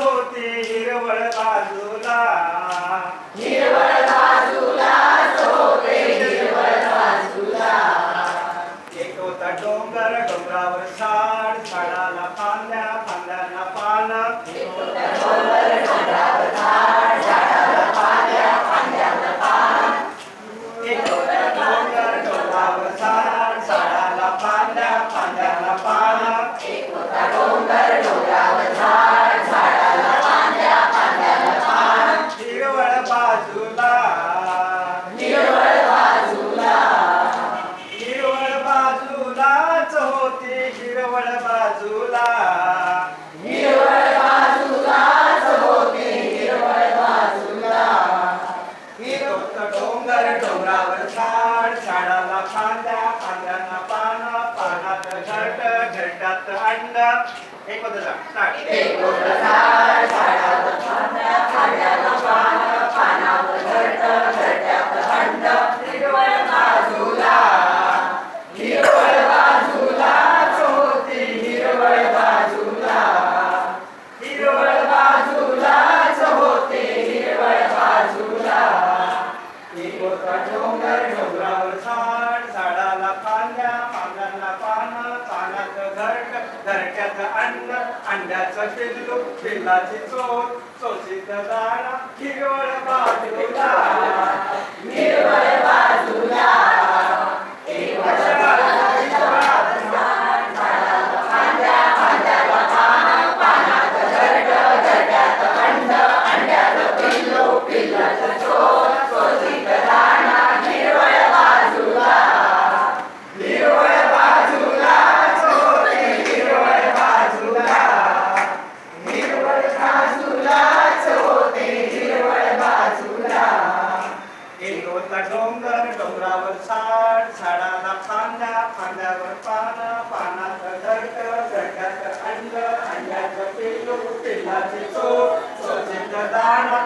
होती हिरवळ बाजूला. एक हिरवळ बाजूला. हिरवत डोंगर डोंगरावर झाड झाडाला फांद्या फांद्यांना पान पानात घरट घरटात अंड. एक होतं घरट घरट्यात अंड अंड्याचं पिल्लू पिल्लाची चोच चोचीत दाणा हिरवळ बाजूला हिरवळ बाजूला डोंगर डोंगर डोंगरावर झाड झाडाला फांद्या फांद्यावर पान पानात धडक घरट्यात अंड अंड्याचं पिल्लू पिल्लाची चोच चोचीत दाणा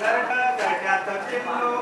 गरड गड्यात किल्लो